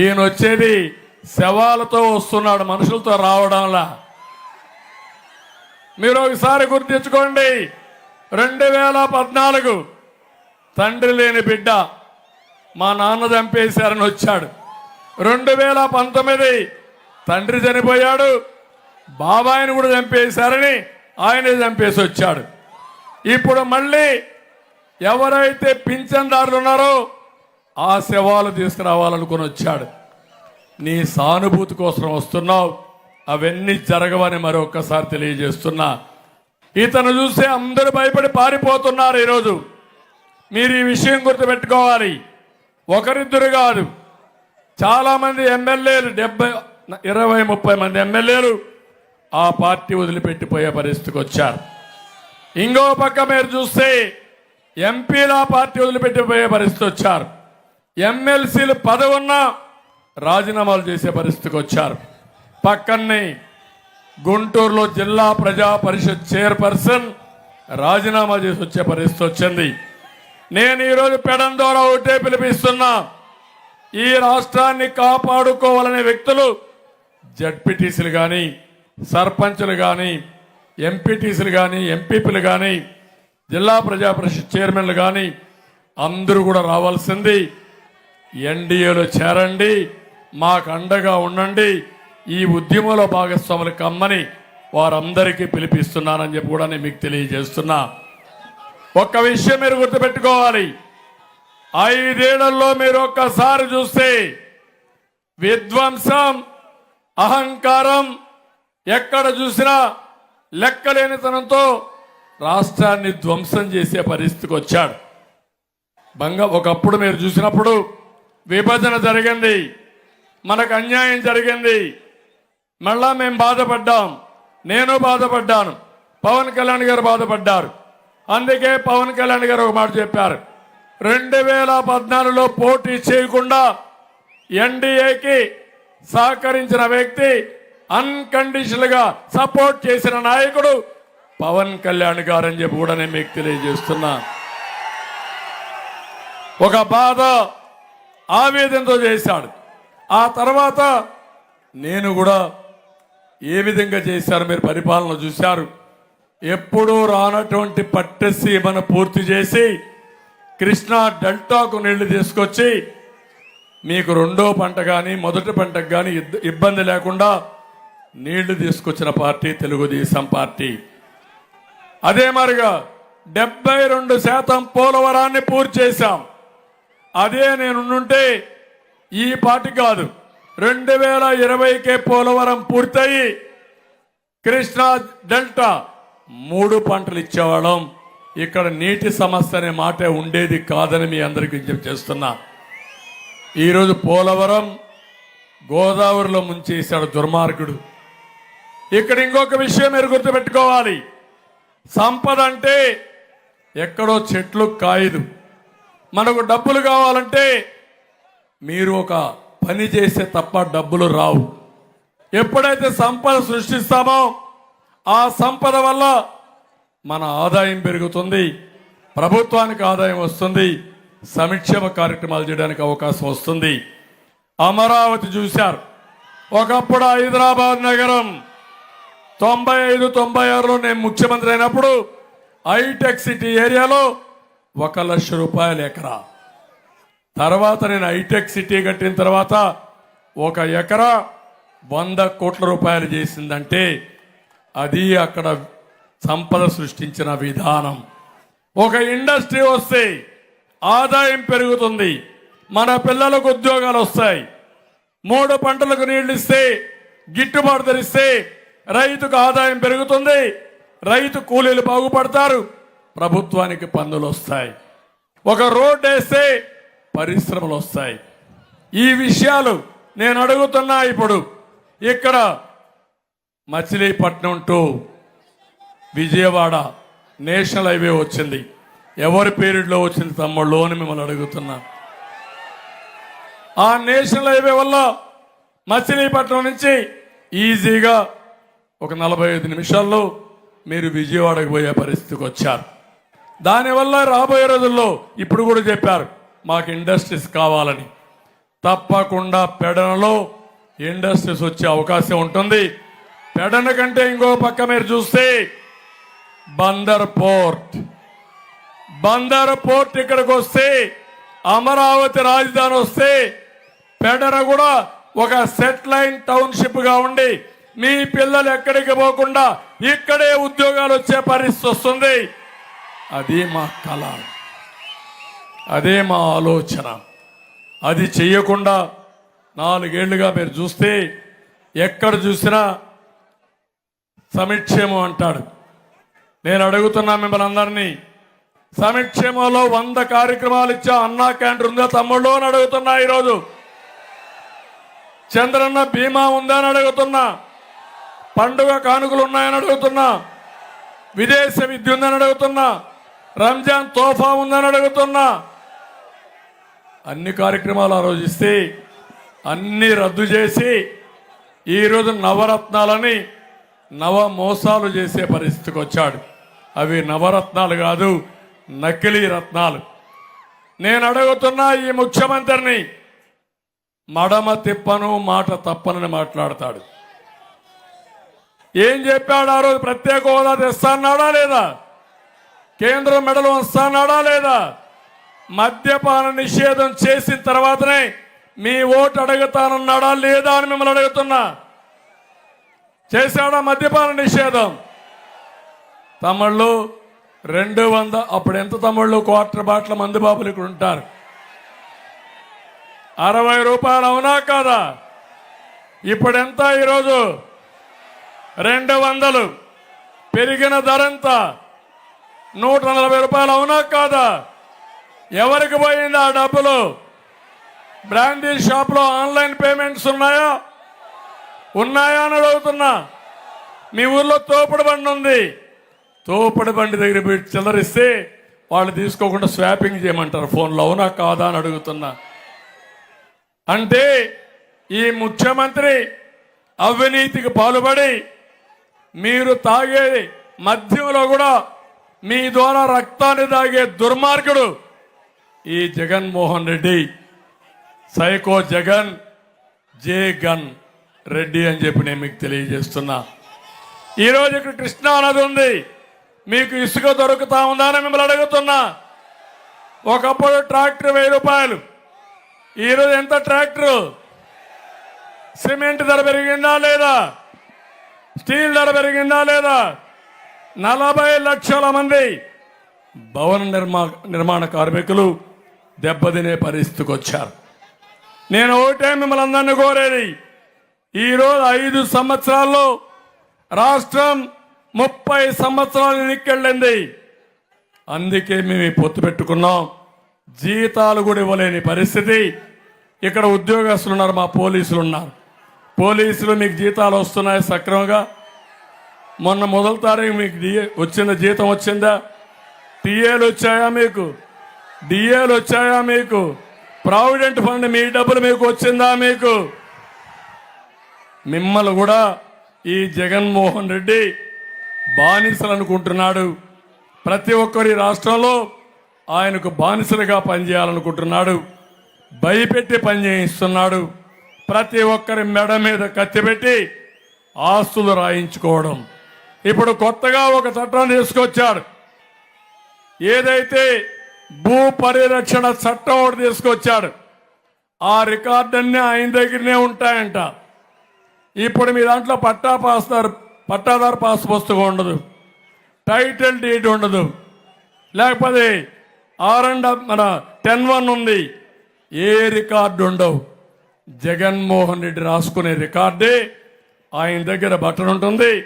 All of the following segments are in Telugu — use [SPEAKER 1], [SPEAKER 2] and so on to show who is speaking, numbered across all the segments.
[SPEAKER 1] ఈయన వచ్చేది శవాలతో వస్తున్నాడు మనుషులతో రావడంలా. మీరు ఒకసారి గుర్తించుకోండి రెండు వేల పద్నాలుగు తండ్రి లేని బిడ్డ మా నాన్న చంపేశారని వచ్చాడు. రెండు వేల పంతొమ్మిది తండ్రి చనిపోయాడు బాబాయిని కూడా చంపేశారని ఆయనే చంపేసి వచ్చాడు. ఇప్పుడు మళ్ళీ ఎవరైతే పింఛన్దారులు ఉన్నారో ఆ శవాలు తీసుకురావాలనుకుని వచ్చాడు. నీ సానుభూతి కోసం వస్తున్నావు. అవన్నీ జరగవని మరొకసారి తెలియజేస్తున్నా. ఇతను చూస్తే అందరూ భయపడి పారిపోతున్నారు ఈరోజు. మీరు ఈ విషయం గుర్తుపెట్టుకోవాలి. ఒకరిద్దరు కాదు. చాలామంది ఎమ్మెల్యేలు డెబ్బై ఇరవై ముప్పై మంది ఎమ్మెల్యేలు ఆ పార్టీ వదిలిపెట్టిపోయే పరిస్థితికి వచ్చారు. ఇంకో పక్క మీరు చూస్తే ఎంపీల పార్టీ వదిలిపెట్టిపోయే పరిస్థితి వచ్చారు. ఎమ్మెల్సీలు పదవున్నా రాజీనామాలు చేసే పరిస్థితికి వచ్చారు. పక్కనే గుంటూరులో జిల్లా ప్రజా పరిషత్ చైర్పర్సన్ రాజీనామా చేసి వచ్చే పరిస్థితి వచ్చింది. నేను ఈరోజు పెడం ద్వారా ఒకటే పిలిపిస్తున్నా ఈ రాష్ట్రాన్ని కాపాడుకోవాలనే వ్యక్తులు జడ్పీటీసీలు కానీ సర్పంచులు కానీ ఎంపీటీసీలు కానీ ఎంపీపీలు కానీ జిల్లా ప్రజా పరిషత్ చైర్మన్లు కానీ అందరూ కూడా రావాల్సింది ఎన్డీఏలో చేరండి మాకు అండగా ఉండండి. ఈ ఉద్యమంలో భాగస్వాములు కమ్మని వారందరికీ పిలిపిస్తున్నానని చెప్పి కూడా నేను మీకు తెలియజేస్తున్నా. ఒక్క విషయం మీరు గుర్తుపెట్టుకోవాలి. ఐదేళ్ళలో మీరు ఒక్కసారి చూస్తే విధ్వంసం అహంకారం ఎక్కడ చూసినా లెక్కలేనితనంతో రాష్ట్రాన్ని ధ్వంసం చేసే పరిస్థితికి వచ్చాడు. బంగ ఒకప్పుడు మీరు చూసినప్పుడు విభజన జరిగింది. మనకు అన్యాయం జరిగింది. మళ్ళా మేము బాధపడ్డాం. నేను బాధపడ్డాను. పవన్ కళ్యాణ్ గారు బాధపడ్డారు. అందుకే పవన్ కళ్యాణ్ గారు ఒక మాట చెప్పారు. రెండు వేల పద్నాలుగులో పోటీ చేయకుండా ఎన్డీఏకి సహకరించిన వ్యక్తి అన్కండిషనల్గా సపోర్ట్ చేసిన నాయకుడు పవన్ కళ్యాణ్ గారు అని చెప్పి కూడా నేను మీకు తెలియజేస్తున్నా. ఒక బాధ ఆవేదనతో చేశాడు. ఆ తర్వాత నేను కూడా ఏ విధంగా చేశారు మీరు పరిపాలన చూశారు? ఎప్పుడూ రానటువంటి పట్టసీమను పూర్తి చేసి కృష్ణా డెల్టాకు నీళ్ళు తీసుకొచ్చి మీకు రెండో పంట కానీ మొదటి పంటకు కానీ ఇబ్బంది లేకుండా నీళ్ళు తీసుకొచ్చిన పార్టీ తెలుగుదేశం పార్టీ. అదే మరిగా డెబ్బై రెండు శాతం పోలవరాన్ని పూర్తి చేశాం. అదే నేనుంటే ఈ పార్టీ కాదు. రెండు వేల ఇరవైకే పోలవరం పూర్తయి కృష్ణా డెల్టా మూడు పంటలు ఇచ్చేవాళ్ళం. ఇక్కడ నీటి సమస్య అనే మాట ఉండేది కాదని మీ అందరికీ విజ్ఞప్తి చేస్తున్నా. ఈరోజు పోలవరం గోదావరిలో ముంచేశాడు దుర్మార్గుడు. ఇక్కడ ఇంకొక విషయం మీరు గుర్తుపెట్టుకోవాలి. సంపద అంటే ఎక్కడో చెట్లు కాయదు. మనకు డబ్బులు కావాలంటే మీరు ఒక పని చేస్తే తప్ప డబ్బులు రావు. ఎప్పుడైతే సంపద సృష్టిస్తామో ఆ సంపద వల్ల మన ఆదాయం పెరుగుతుంది ప్రభుత్వానికి ఆదాయం వస్తుంది సంక్షేమ కార్యక్రమాలు చేయడానికి అవకాశం వస్తుంది. అమరావతి చూశారు. ఒకప్పుడు హైదరాబాద్ నగరం తొంభై ఐదు తొంభై ఆరులో నేను ముఖ్యమంత్రి అయినప్పుడు హైటెక్ సిటీ ఏరియాలో ఒక లక్ష రూపాయల ఎకరా. తర్వాత నేను హైటెక్ సిటీ కట్టిన తర్వాత ఒక ఎకరా వంద కోట్ల రూపాయలు చేసిందంటే అది అక్కడ సంపద సృష్టించిన విధానం. ఒక ఇండస్ట్రీ వస్తే ఆదాయం పెరుగుతుంది మన పిల్లలకు ఉద్యోగాలు వస్తాయి. మూడు పంటలకు నీళ్ళు ఇస్తే గిట్టుబాటు ధరిస్తే రైతుకు ఆదాయం పెరుగుతుంది రైతు కూలీలు బాగుపడతారు ప్రభుత్వానికి పన్నులు వస్తాయి. ఒక రోడ్ వేస్తే పరిశ్రమలు వస్తాయి. ఈ విషయాలు నేను అడుగుతున్నా ఇప్పుడు. ఇక్కడ Machilipatnam to Vijayawada national highway వచ్చింది. ఎవరి పీరియడ్లో వచ్చింది తమ్ముళ్ళు అని మిమ్మల్ని అడుగుతున్నా. ఆ నేషనల్ హైవే వల్ల మచిలీపట్నం నుంచి ఈజీగా ఒక నలభై ఐదు నిమిషాల్లో మీరు విజయవాడకు పోయే పరిస్థితికి వచ్చారు. దానివల్ల రాబోయే రోజుల్లో ఇప్పుడు కూడా చెప్పారు మాకు ఇండస్ట్రీస్ కావాలని. తప్పకుండా పెడనలో ఇండస్ట్రీస్ వచ్చే అవకాశం ఉంటుంది. పెడన కంటే ఇంకో పక్క మీరు చూస్తే బందర్ పోర్ట్. బందర్ పోర్ట్ ఇక్కడికి వస్తే అమరావతి రాజధాని వస్తే పెడన కూడా ఒక సెట్ లైన్ టౌన్షిప్గా ఉండి మీ పిల్లలు ఎక్కడికి పోకుండా ఇక్కడే ఉద్యోగాలు వచ్చే పరిస్థితి వస్తుంది. అది మా కళ. అదే మా ఆలోచన. అది చెయ్యకుండా నాలుగేళ్ళుగా మీరు చూస్తే ఎక్కడ చూసినా సమిక్షేమం అంటాడు. నేను అడుగుతున్నా మిమ్మల్ని అందరినీ సమిక్షేమంలో వంద కార్యక్రమాలు ఇచ్చా అన్నా క్యాంటర్ ఉందా తమ్ముళ్ళు అని అడుగుతున్నా ఈరోజు. చంద్రన్న బీమా ఉందా అని అడుగుతున్నా. పండుగ కానుకలు ఉన్నాయని అడుగుతున్నా. విదేశ విద్య ఉందని అడుగుతున్నా. రంజాన్ తోఫా ఉందని అడుగుతున్నా. అన్ని కార్యక్రమాలు ఆ రోజు ఇస్తే అన్ని రద్దు చేసి ఈరోజు నవరత్నాలని నవ మోసాలు చేసే పరిస్థితికి వచ్చాడు. అవి నవరత్నాలు కాదు నకిలీ రత్నాలు. నేను అడుగుతున్నా ఈ ముఖ్యమంత్రిని మడమ తిప్పను మాట తప్పనని మాట్లాడతాడు. ఏం చెప్పాడు ఆ రోజు ప్రత్యేక హోదా తెస్తాన్నాడా లేదా? కేంద్రం మెడలు వస్తానాడా లేదా? మద్యపాన నిషేధం చేసిన తర్వాతనే మీ ఓటు అడుగుతానన్నాడా లేదా అని మిమ్మల్ని అడుగుతున్నా. చేశాడా మద్యపాన నిషేధం? తమ్ముళ్ళు రెండు వంద అప్పుడు ఎంత తమ్ముళ్ళు? క్వార్టర్ బాట్ల మందు బాబులు ఇక్కడ ఉంటారు. అరవై రూపాయలు అవునా కాదా? ఇప్పుడు ఎంత ఈరోజు? రెండు వందలు. పెరిగిన ధర ఎంత? నూట నలభై రూపాయలు అవునా కాదా? ఎవరికి పోయింది ఆ డబ్బులు? బ్రాండీ షాప్లో ఆన్లైన్ పేమెంట్స్ ఉన్నాయా? ఉన్నాయా అని అడుగుతున్నా. మీ ఊర్లో తోపుడు బండి ఉంది. తోపుడు బండి దగ్గర చిల్లరిస్తే వాళ్ళు తీసుకోకుండా స్వాపింగ్ చేయమంటారు. ఫోన్లో అవునా కాదా అని అడుగుతున్నా. అంటే ఈ ముఖ్యమంత్రి అవినీతికి పాల్పడి మీరు తాగే మద్యంలో కూడా మీ ద్వారా రక్తాన్ని తాగే దుర్మార్గుడు ఈ Jaganmohan Reddy. Psycho Jagan J gun Reddy అని చెప్పి నేను మీకు తెలియజేస్తున్నా. ఈరోజు ఇక్కడ కృష్ణా నది ఉంది. మీకు ఇసుక దొరుకుతా ఉందా అని మిమ్మల్ని అడుగుతున్నా. ఒకప్పుడు ట్రాక్టర్ వెయ్యి రూపాయలు. ఈరోజు ఎంత ట్రాక్టర్? సిమెంట్ ధర పెరిగిందా లేదా? స్టీల్ ధర పెరిగిందా లేదా? నలభై లక్షల మంది భవన నిర్మా నిర్మాణ కార్మికులు దెబ్బతినే పరిస్థితికి వచ్చారు. నేను ఒకటే మిమ్మల్ని అందరినీ కోరేది ఈరోజు ఐదు సంవత్సరాల్లో రాష్ట్రం ముప్పై సంవత్సరాలు నిక్కెళ్ళింది. అందుకే మేము పొత్తు పెట్టుకున్నాం. జీతాలు కూడా ఇవ్వలేని పరిస్థితి. ఇక్కడ ఉద్యోగస్తులు ఉన్నారు మా పోలీసులు ఉన్నారు. పోలీసులు మీకు జీతాలు వస్తున్నాయి సక్రమంగా. మొన్న మొదటి తారీఖు మీకు డిఏ వచ్చిన జీతం వచ్చిందా? టీఏలు వచ్చాయా మీకు? డిఏలు వచ్చాయా మీకు? ప్రావిడెంట్ ఫండ్ మీ డబ్బులు మీకు వచ్చిందా మీకు? మిమ్మల్ని కూడా ఈ జగన్మోహన్ రెడ్డి బానిసలు అనుకుంటున్నాడు ప్రతి ఒక్కరి రాష్ట్రంలో ఆయనకు బానిసలుగా పనిచేయాలనుకుంటున్నాడు. భయపెట్టి పనిచేయిస్తున్నాడు ప్రతి ఒక్కరి మెడ మీద కత్తి పెట్టి ఆస్తులు రాయించుకోవడం. ఇప్పుడు కొత్తగా ఒక చట్టం తీసుకొచ్చాడు ఏదైతే భూ పరిరక్షణ చట్టం ఒకటి తీసుకొచ్చాడు ఆ రికార్డన్నీ ఆయన దగ్గరనే ఉంటాయంట. ఇప్పుడు మీ దాంట్లో పట్టా పాస్తారు పట్టాదారు పాస్ పుస్తకం ఉండదు. టైటిల్ డీడ్ ఉండదు. లేకపోతే ఆర్ అండ్ మన టెన్ వన్ ఉంది. ఏ రికార్డు ఉండవు. జగన్మోహన్ రెడ్డి రాసుకునే రికార్డే ఆయన దగ్గర బటన్ ఉంటుంది.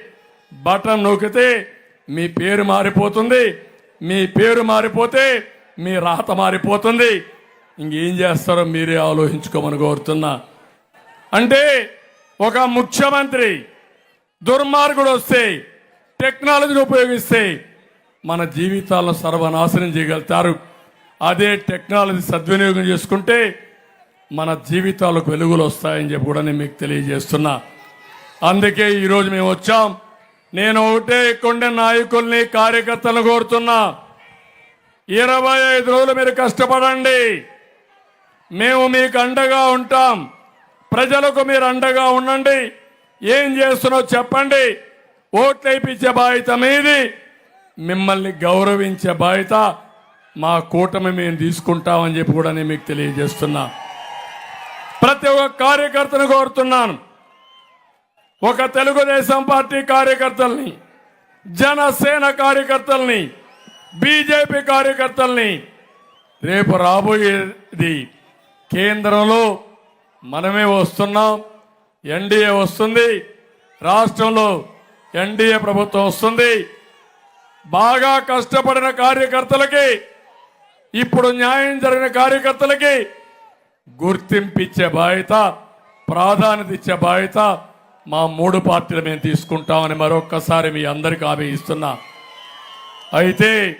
[SPEAKER 1] బటన్ నొక్కితే మీ పేరు మారిపోతుంది. మీ పేరు మారిపోతే మీ రాత మారిపోతుంది. ఇంకేం చేస్తారో మీరే ఆలోచించుకోమని కోరుతున్నా. అంటే ఒక ముఖ్యమంత్రి దుర్మార్గుడు వస్తే టెక్నాలజీని ఉపయోగిస్తే మన జీవితాలను సర్వనాశనం చేయగలుగుతారు. అదే టెక్నాలజీ సద్వినియోగం చేసుకుంటే మన జీవితాలకు వెలుగులు వస్తాయని చెప్పి కూడా నేను మీకు తెలియజేస్తున్నా. అందుకే ఈరోజు మేము వచ్చాం. నేను ఒకటే కొండ నాయకుల్ని కార్యకర్తలను కోరుతున్నా. ఇరవై ఐదు రోజులు మీరు కష్టపడండి. మేము మీకు అండగా ఉంటాం. ప్రజలకు మీరు అండగా ఉండండి. ఏం చేస్తున్నో చెప్పండి. ఓట్లు వేయించే బాధ్యత మీది. మిమ్మల్ని గౌరవించే బాధ్యత మా కూటమి మేము తీసుకుంటామని చెప్పి కూడా నేను మీకు తెలియజేస్తున్నా. ప్రతి ఒక్క కార్యకర్తను కోరుతున్నాను. ఒక తెలుగుదేశం పార్టీ కార్యకర్తల్ని జనసేన కార్యకర్తల్ని బీజేపీ కార్యకర్తల్ని రేపు రాబోయేది కేంద్రంలో మనమే వస్తున్నాం ఎన్డీఏ వస్తుంది రాష్ట్రంలో ఎన్డీఏ ప్రభుత్వం వస్తుంది. బాగా కష్టపడిన కార్యకర్తలకి ఇప్పుడు న్యాయం జరిగిన కార్యకర్తలకి గుర్తింపిచ్చే బాధ్యత ప్రాధాన్యత ఇచ్చే బాధ్యత మా మూడు పార్టీలు మేము తీసుకుంటామని మరొక్కసారి మీ అందరికీ హామీ ఇస్తున్నా. అయితే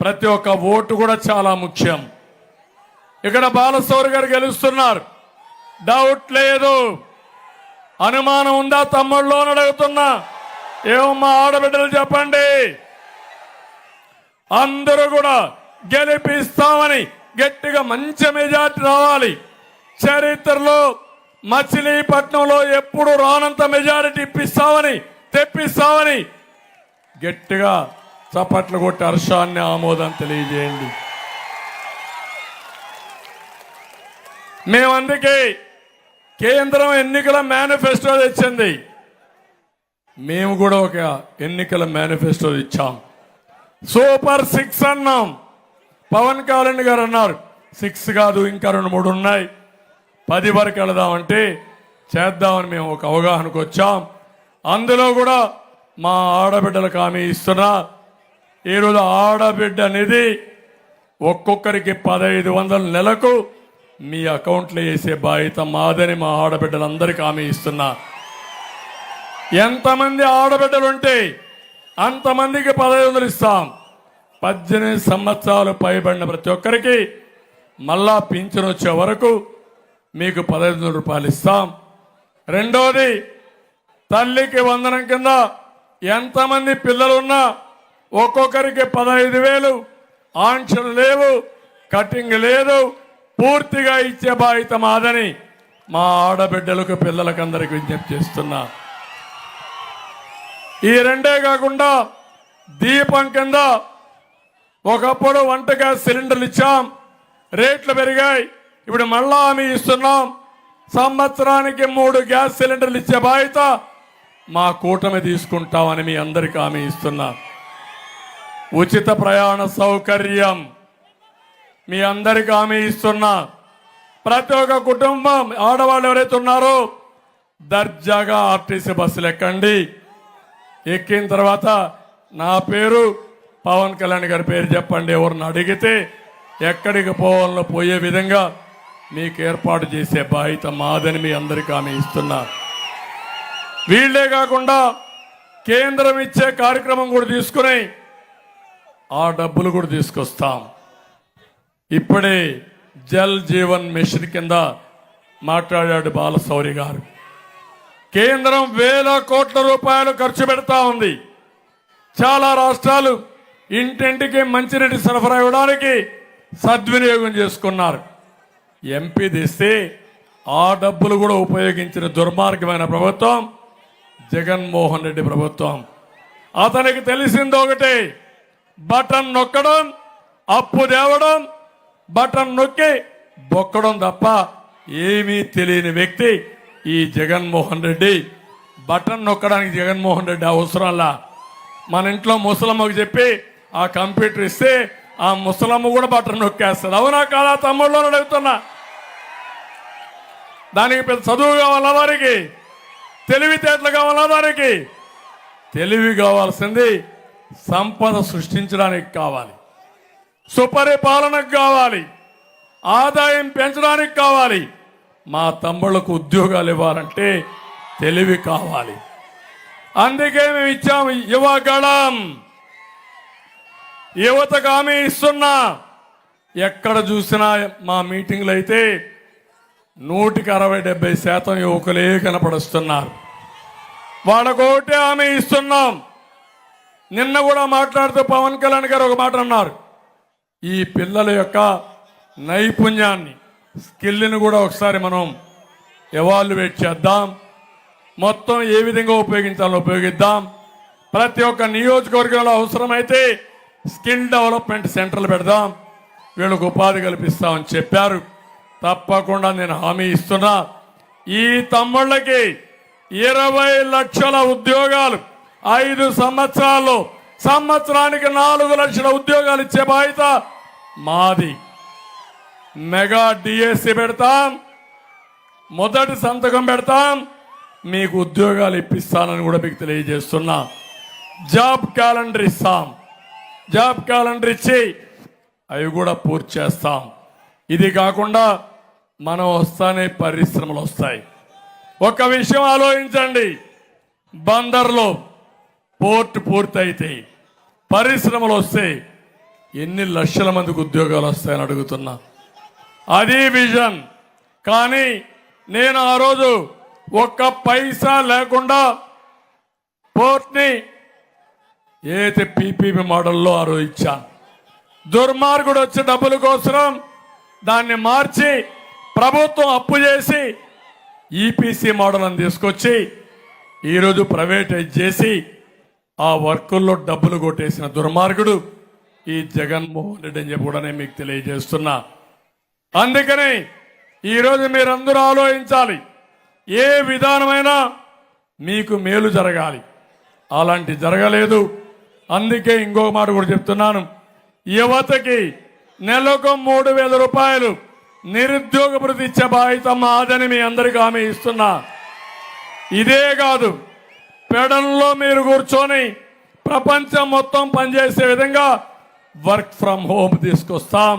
[SPEAKER 1] ప్రతి ఒక్క ఓటు కూడా చాలా ముఖ్యం. ఇక్కడ బాలశౌరి గారు గెలుస్తున్నారు. డౌట్ లేదు. అనుమానం ఉందా? తమ్ముళ్ళు అని అడుగుతున్నా. ఏమమ్మా ఆడబిడ్డలు చెప్పండి. అందరూ కూడా గెలిపిస్తామని గట్టిగా మంచి మెజార్టీ రావాలి. చరిత్రలో మచిలీపట్నంలో ఎప్పుడు రానంత మెజారిటీ ఇప్పిస్తామని తెప్పిస్తామని గట్టిగా చప్పట్లు కొట్టి హర్షాన్ని ఆమోదం తెలియజేయండి. మేమందుకే కేంద్రం ఎన్నికల మేనిఫెస్టో తెచ్చింది. మేము కూడా ఒక ఎన్నికల మేనిఫెస్టో ఇచ్చాం. సూపర్ సిక్స్ అన్నాం. పవన్ కళ్యాణ్ గారు అన్నారు సిక్స్ కాదు ఇంకా రెండు మూడు ఉన్నాయి. పది వరకు వెళదామంటే చేద్దామని మేము ఒక అవగాహనకు వచ్చాం. అందులో కూడా మా ఆడబిడ్డలకు హామీ ఇస్తున్నా. ఈరోజు ఆడబిడ్డ అనేది ఒక్కొక్కరికి పదహైదు వందల నెలకు మీ అకౌంట్లో వేసే బాధ్యత మాదని మా ఆడబిడ్డలందరికీ హామీ ఇస్తున్నా. ఎంతమంది ఆడబిడ్డలు ఉంటే అంతమందికి పదహైదు వందలు ఇస్తాం. పద్దెనిమిది సంవత్సరాలు పైబడిన ప్రతి ఒక్కరికి మళ్ళా పింఛను వచ్చే వరకు మీకు పదహైదు వందల రూపాయలు ఇస్తాం. రెండోది తల్లికి వందనం కింద ఎంతమంది పిల్లలున్నా ఒక్కొక్కరికి పదహైదు వేలు. ఆంక్షలు లేవు కటింగ్ లేదు పూర్తిగా ఇచ్చే బాధ్యత మాదని మా ఆడబిడ్డలకు పిల్లలకు అందరికి విజ్ఞప్తి చేస్తున్నా. ఈ రెండే కాకుండా దీపం కింద ఒకప్పుడు వంట గ్యాస్ సిలిండర్లు ఇచ్చాం. రేట్లు పెరిగాయి. ఇప్పుడు మళ్ళా హామీ ఇస్తున్నాం. సంవత్సరానికి మూడు గ్యాస్ సిలిండర్లు ఇచ్చే బాధ్యత మా కూటమి తీసుకుంటామని మీ అందరికీ హామీ ఇస్తున్నా. ఉచిత ప్రయాణ సౌకర్యం మీ అందరికీ హామీ ఇస్తున్నా. ప్రతి ఒక్క కుటుంబం ఆడవాళ్ళు ఎవరైతే ఉన్నారో దర్జాగా ఆర్టీసీ బస్సులు ఎక్కండి. ఎక్కిన తర్వాత నా పేరు పవన్ కళ్యాణ్ గారి పేరు చెప్పండి ఎవరిని అడిగితే ఎక్కడికి పోవాలో పోయే విధంగా మీకు ఏర్పాటు చేసే బాధ్యత మాదని మీ అందరికీ ఆమె ఇస్తున్నా. వీళ్ళే కాకుండా కేంద్రం ఇచ్చే కార్యక్రమం కూడా తీసుకుని ఆ డబ్బులు కూడా తీసుకొస్తాం. ఇప్పుడే జల్ జీవన్ మిషన్ కింద మాట్లాడాడు బాలశౌరి గారు. కేంద్రం వేల కోట్ల రూపాయలు ఖర్చు పెడతా ఉంది. చాలా రాష్ట్రాలు ఇంటింటికి మంచినీటి సరఫరా ఇవ్వడానికి సద్వినియోగం చేసుకున్నారు. ఎంపీ తెస్తే ఆ డబ్బులు కూడా ఉపయోగించిన దుర్మార్గమైన ప్రభుత్వం జగన్మోహన్ రెడ్డి ప్రభుత్వం. అతనికి తెలిసింది ఒకటి బటన్ నొక్కడం అప్పు తేవడం బటన్ నొక్కి బొక్కడం తప్ప ఏమీ తెలియని వ్యక్తి ఈ జగన్మోహన్ రెడ్డి. బటన్ నొక్కడానికి జగన్మోహన్ రెడ్డి అవసరంలా మన ఇంట్లో ముసలమ్మకు చెప్పి ఆ కంప్యూటర్ ఇస్తే ఆ ముసలమ్మ కూడా బటన్ నొక్కేస్తుంది. అవునా కాదా తమ్ముళ్ళు అడుగుతున్నా. దానికి పెద్ద చదువు కావాలా వారికి? తెలివితేటలు కావాలా వారికి? తెలివి కావాల్సింది సంపద సృష్టించడానికి కావాలి. సుపరిపాలనకు కావాలి. ఆదాయం పెంచడానికి కావాలి. మా తమ్ముళ్ళకు ఉద్యోగాలు ఇవ్వాలంటే తెలివి కావాలి. అందుకే మేము ఇచ్చాము యువగళం యువతకు హామీ ఇస్తున్నా. ఎక్కడ చూసినా మా మీటింగ్లు అయితే నూటికి అరవై డెబ్బై శాతం యువకులే కనపడుస్తున్నారు. వాళ్ళకోటే ఆమె ఇస్తున్నాం. నిన్న కూడా మాట్లాడుతూ పవన్ కళ్యాణ్ గారు ఒక మాట అన్నారు. ఈ పిల్లల యొక్క నైపుణ్యాన్ని స్కిల్ని కూడా ఒకసారి మనం ఎవాల్యువేట్ చేద్దాం. మొత్తం ఏ విధంగా ఉపయోగించాలో ఉపయోగిద్దాం. ప్రతి ఒక్క నియోజకవర్గంలో అవసరమైతే స్కిల్ డెవలప్మెంట్ సెంటర్లు పెడదాం. వీళ్ళకు ఉపాధి కల్పిస్తామని చెప్పారు. తప్పకుండా నేను హామీ ఇస్తున్నా. ఈ తమ్ముళ్ళకి ఇరవై లక్షల ఉద్యోగాలు ఐదు సంవత్సరాల్లో సంవత్సరానికి నాలుగు లక్షల ఉద్యోగాలు ఇచ్చే బాధ్యత మాది. మెగా డిఎస్సి పెడతాం మొదటి సంతకం పెడతాం మీకు ఉద్యోగాలు ఇప్పిస్తానని కూడా మీకు తెలియజేస్తున్నా. జాబ్ క్యాలెండర్ ఇస్తాం జాబ్ క్యాలెండర్ ఇచ్చి అవి కూడా పూర్తి చేస్తాం. ఇది కాకుండా మనం వస్తానే పరిశ్రమలు వస్తాయి. ఒక విషయం ఆలోచించండి. బందర్లో పోర్ట్ పూర్తయితే పరిశ్రమలు వస్తే ఎన్ని లక్షల మందికి ఉద్యోగాలు వస్తాయని అడుగుతున్నా. అది విజన్. కానీ నేను ఆ రోజు ఒక్క పైసా లేకుండా పోర్ట్ని ఏదైతే పీపీపీ మోడల్లో ఆ రోజు ఇచ్చాను. దుర్మార్గుడు వచ్చే డబ్బుల కోసం దాన్ని మార్చి ప్రభుత్వం అప్పు చేసి ఈపీసీ మోడల్ని తీసుకొచ్చి ఈరోజు ప్రైవేటైజ్ చేసి ఆ వర్కుల్లో డబ్బులు కొట్టేసిన దుర్మార్గుడు ఈ జగన్మోహన్ రెడ్డి అని చెప్పి కూడా నేను మీకు తెలియజేస్తున్నా. అందుకని ఈరోజు మీరందరూ ఆలోచించాలి. ఏ విధానమైనా మీకు మేలు జరగాలి. అలాంటి జరగలేదు. అందుకే ఇంకొక మాట కూడా చెప్తున్నాను. యువతకి నెలకు మూడు వేల రూపాయలు నిరుద్యోగ భృతి ఇచ్చే బాధ్యత మాదని మీ అందరికీ హామీ ఇస్తున్నా. ఇదే కాదు పెడల్లో మీరు కూర్చొని ప్రపంచం మొత్తం పనిచేసే విధంగా వర్క్ ఫ్రమ్ హోమ్ తీసుకొస్తాం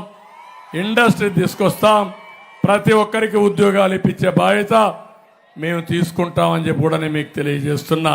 [SPEAKER 1] ఇండస్ట్రీ తీసుకొస్తాం ప్రతి ఒక్కరికి ఉద్యోగాలు ఇప్పించే బాధ్యత మేము తీసుకుంటామని చెప్పి కూడా నేను మీకు తెలియజేస్తున్నా.